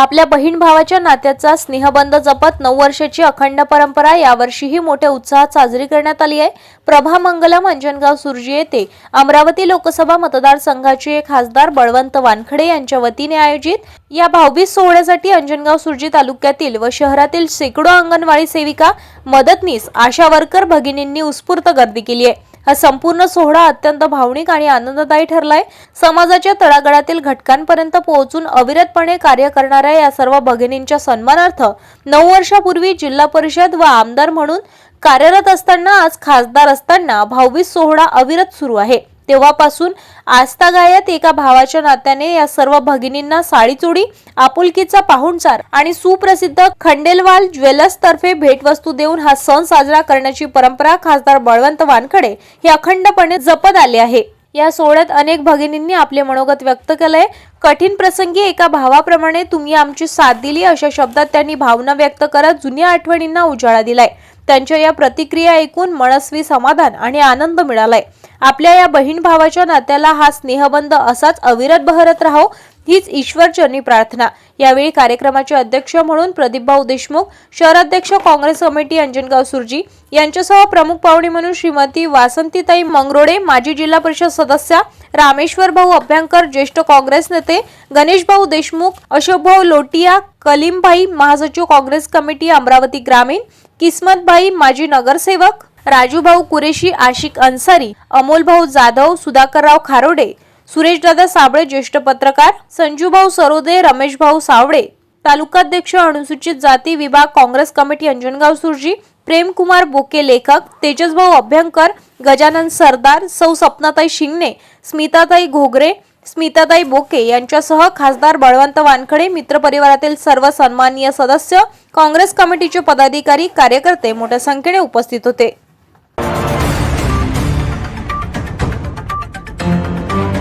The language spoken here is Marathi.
आपल्या बहीण भावाच्या नात्याचा स्नेहबंध जपत नऊ वर्षाची अखंड परंपरा यावर्षीही मोठ्या उत्साहात साजरी करण्यात आली आहे. प्रभा मंगलम अंजनगाव सुरजी येथे अमरावती लोकसभा मतदारसंघाचे खासदार बळवंत वानखडे यांच्या वतीने आयोजित या भाऊबीज सोहळ्यासाठी अंजनगाव सुरजी तालुक्यातील व शहरातील शेकडो अंगणवाडी सेविका मदतनीस आशा वर्कर भगिनींनी उत्स्फूर्त गर्दी केली आहे. हा संपूर्ण सोहळा अत्यंत भावनिक आणि आनंददायी ठरलाय. समाजाच्या तळागाळातील घटकांपर्यंत पोहोचून अविरतपणे कार्य करणाऱ्या या सर्व भगिनींच्या सन्मानार्थ नऊ वर्षापूर्वी जिल्हा परिषद व आमदार म्हणून कार्यरत असताना आज खासदार असताना भाऊबीज सोहळा अविरत सुरू आहे. तेव्हापासून आस्थागायत एका भावाच्या नात्याने या सर्व भगिनींना साडीचोडी आपुलकीचा पाहुणचार आणि सुप्रसिद्ध खंडेलवाल ज्वेलर्स तर्फे भेटवस्तू देऊन हा सण साजरा करण्याची परंपरा खासदार बळवंत वानखडे हे अखंडपणे जपत आले आहे. या सोहळ्यात अनेक भगिनींनी आपले मनोगत व्यक्त केलंय. कठीण प्रसंगी एका भावाप्रमाणे तुम्ही आमची साथ दिली अशा शब्दात त्यांनी भावना व्यक्त करत जुन्या आठवणींना उजाळा दिलाय. त्यांच्या या प्रतिक्रिया ऐकून मनस्वी समाधान आणि आनंद मिळालाय. आपल्या या बहीण भावाच्या नात्याला हा स्नेहबंध असाच अविरत बहरत राहो हीच ईश्वरचरणी प्रार्थना. यावेळी कार्यक्रमाचे अध्यक्ष म्हणून प्रदीपभाऊ देशमुख शहराध्यक्ष काँग्रेस कमिटी अंजनगाव सुरजी यांच्यासह प्रमुख पाहुणे म्हणून श्रीमती वासंतीताई मंगरोडे माजी जिल्हा परिषद सदस्या रामेश्वर भाऊ अभ्यंकर ज्येष्ठ काँग्रेस नेते गणेश भाऊ देशमुख अशोकभाऊ लोटिया कलीमभाई महासचिव काँग्रेस कमिटी अमरावती ग्रामीण किस्मतभाई माजी नगरसेवक राजूभाऊ कुरेशी आशिक अन्सारी अमोलभाऊ जाधव सुधाकरराव खारोडे सुरेशदादा साबळे ज्येष्ठ पत्रकार संजूभाऊ सरोदे रमेशभाऊ सावळे तालुकाध्यक्ष अनुसूचित जाती विभाग काँग्रेस कमिटी अंजनगाव सुरजी प्रेमकुमार बोके लेखक तेजसभाऊ अभ्यंकर गजानन सरदार सौ सपनाताई शिंगणे स्मिताताई घोगरे स्मिताताई बोके यांच्यासह खासदार बळवंत वानखडे मित्रपरिवारातील सर्व सन्माननीय सदस्य काँग्रेस कमिटीचे पदाधिकारी कार्यकर्ते मोठ्या संख्येने उपस्थित होते.